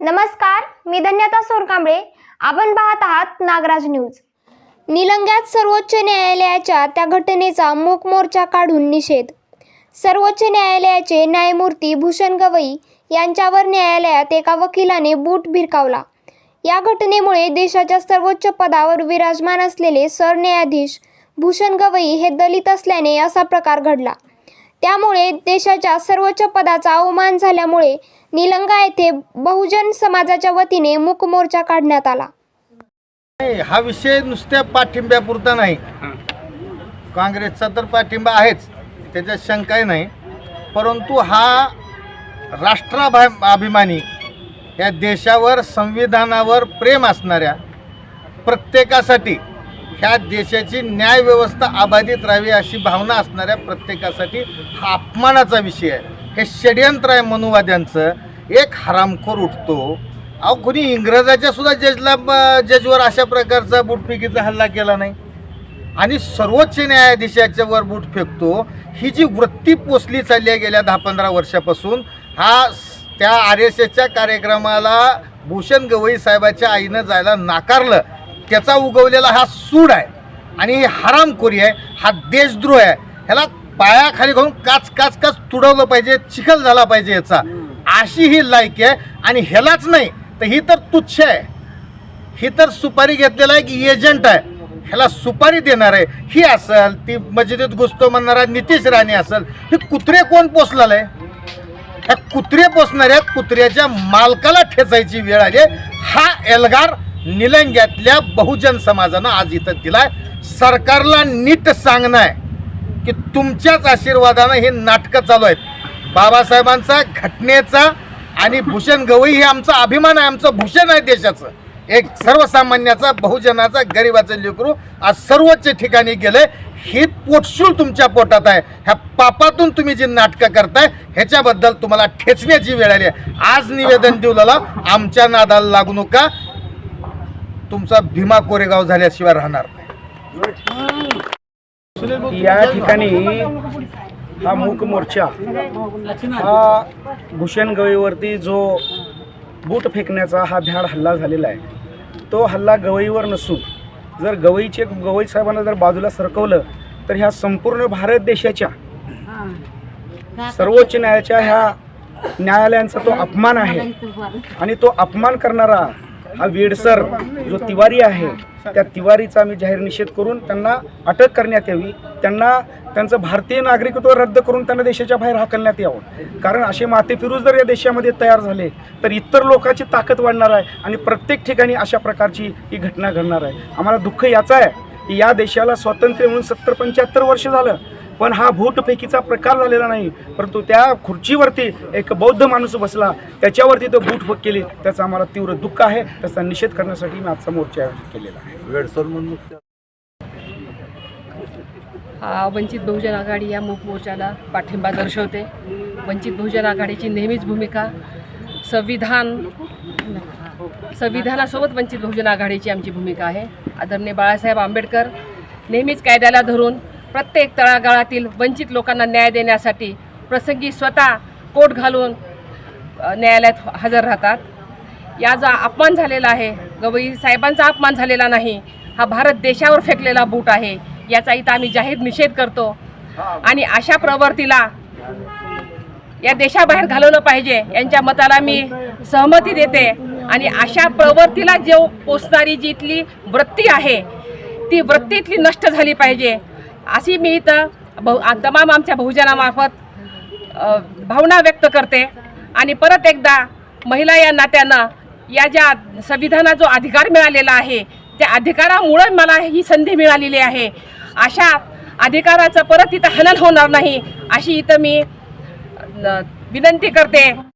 नमस्कार मी धन्यता सोरकांबळे आपण पाहत आहात नागराज न्यूज. निलंग्यात सर्वोच्च न्यायालयाच्या त्या घटनेचा मूक मोर्चा काढून निषेध. सर्वोच्च न्यायालयाचे न्यायमूर्ती भूषण गवई यांच्यावर न्यायालयात एका वकिलाने बूट भिरकावला. या घटनेमुळे देशाच्या सर्वोच्च पदावर विराजमान असलेले सरन्यायाधीश भूषण गवई हे दलित असल्याने असा प्रकार घडला. त्यामुळे देशाच्या सर्वोच्च पदाचा अवमान झाल्यामुळे निलंगा येथे बहुजन समाजाच्या वतीने मूक मोर्चा काढण्यात आला. नाही हा विषय नुसत्या पाठिंब्यापुरता नाही. काँग्रेसचा तर पाठिंबा आहेच त्याच्यात शंकाही नाही. परंतु हा राष्ट्राभा अभिमानी या देशावर संविधानावर प्रेम असणाऱ्या प्रत्येकासाठी ह्या देशाची न्यायव्यवस्था अबाधित राहावी अशी भावना असणाऱ्या प्रत्येकासाठी हा अपमानाचा विषय आहे. हे षड्यंत्र आहे मनुवाद्यांचं. एक हरामखोर उठतो. अहो कोणी इंग्रजाच्या सुद्धा जजला जजवर अशा प्रकारचा बुटफेकीचा हल्ला केला नाही. आणि सर्वोच्च न्यायाधीशाच्या वर बूट फेकतो. ही जी वृत्ती पोचली चालली आहे गेल्या दहा पंधरा वर्षापासून हा त्या आर एस एसच्या कार्यक्रमाला भूषण गवई साहेबाच्या आईनं जायला नाकारलं. त्याचा उगवलेला हा सूड आहे. आणि ही हरामखोरी आहे. हा देशद्रोह आहे. ह्याला पायाखाली घालून काच काच काच तुडवलं पाहिजे चिखल झाला पाहिजे याचा. अशी ही लायकी आहे. आणि ह्यालाच नाही तर ही तर तुच्छ आहे. ही तर सुपारी घेतलेला एक एजंट आहे. ह्याला सुपारी देणार आहे. ही असेल ती मस्जिदीत घुसतो म्हणणारा नितीश राणे असेल हे कुत्रे कोण पोचलेलं आहे ह्या कुत्रे पोचणाऱ्या कुत्र्याच्या मालकाला ठेचायची वेळ आली आहे. हा एल्गार निलंग्यातल्या बहुजन समाजानं आज इथं दिलाय. सरकारला नीट सांगणं आहे की तुमच्याच आशीर्वादानं हे नाटकं चालू आहेत. बाबासाहेबांचा घटनेचा आणि भूषण गवई हे आमचा अभिमान आहे आमचं भूषण आहे देशाचं. एक सर्वसामान्याचा बहुजनाचा गरिबाचं लेकरू आज सर्वोच्च ठिकाणी गेले. हे पोटशूळ तुमच्या पोटात आहे. ह्या पापातून तुम्ही जी नाटकं करताय ह्याच्याबद्दल तुम्हाला ठेचण्याची वेळ आली आहे. आज निवेदन देऊ आमच्या नादाला लागू नका. तुमचा भीमा कोरेगाव झाल्याशिवाय राहणार नाही. या ठिकाणी हा मूक मोर्चा हा भूषण गवईवरती जो बूट फेकण्याचा हा भ्याड हल्ला झालेला आहे तो हल्ला गवईवर नसून जर गवईचे गवई साहेबांना जर बाजूला सरकवलं तर ह्या संपूर्ण भारत देशाच्या सर्वोच्च न्यायालयाच्या ह्या न्यायालयांचा तो अपमान आहे. आणि तो अपमान करणारा हा वेडसर जो तिवारी आहे त्या तिवारीचा आम्ही जाहीर निषेध करून त्यांना अटक करण्यात यावी. त्यांना त्यांचं भारतीय नागरिकत्व रद्द करून त्यांना देशाच्या बाहेर हाकलण्यात यावं. कारण असे मातेफिरूज जर या देशामध्ये तयार झाले तर इतर लोकांची ताकद वाढणार आहे आणि प्रत्येक ठिकाणी अशा प्रकारची ही घटना घडणार आहे. आम्हाला दुःख याचं आहे की या देशाला स्वातंत्र्य म्हणून सत्तर पंच्याहत्तर वर्ष झालं. पण हा भूटफेकीचा प्रकार झालेला नाही परंतु त्या खुर्चीवरती एक बौद्ध माणूस बसला त्याच्यावरती तो बूटफेक केली. त्याचं आम्हाला तीव्र दुःख आहे. त्याचा निषेध करण्यासाठी मी आजचा मोर्चा आयोजित केलेला आहे. हा वंचित बहुजन आघाडी या मूक मोर्चाला पाठिंबा दर्शवते. वंचित बहुजन आघाडीची नेहमीच भूमिका संविधान संविधानासोबत वंचित बहुजन आघाडीची आमची भूमिका आहे. आदरणीय बाळासाहेब आंबेडकर नेहमीच कायद्याला धरून प्रत्येक तळागाळातील वंचित लोकांना न्याय देण्यासाठी प्रसंगी स्वतः कोट घालून न्यायालयात हजर राहतात. या जो अपमान झालेला आहे. गवई साहेबांचा अपमान झालेला नाही. हा भारत देशावर फेकलेला बूट आहे. याचा इथं आम्ही जाहीर निषेध करतो. आणि अशा प्रवृत्तीला या देशाबाहेर घालवलं पाहिजे यांच्या मताला मी सहमती देते. आणि अशा प्रवृत्तीला जो पोचणारी जी इथली वृत्ती आहे ती वृत्ती इथली नष्ट झाली पाहिजे. अशी मी इथं बहु तमाम आमच्या बहुजनामार्फत भावना व्यक्त करते. आणि परत एकदा महिला या नात्यानं या ज्या संविधानात जो अधिकार मिळालेला आहे त्या अधिकारामुळं मला ही संधी मिळालेली आहे. अशा अधिकाराचं परत इथं हनन होणार नाही अशी इथं मी विनंती करते.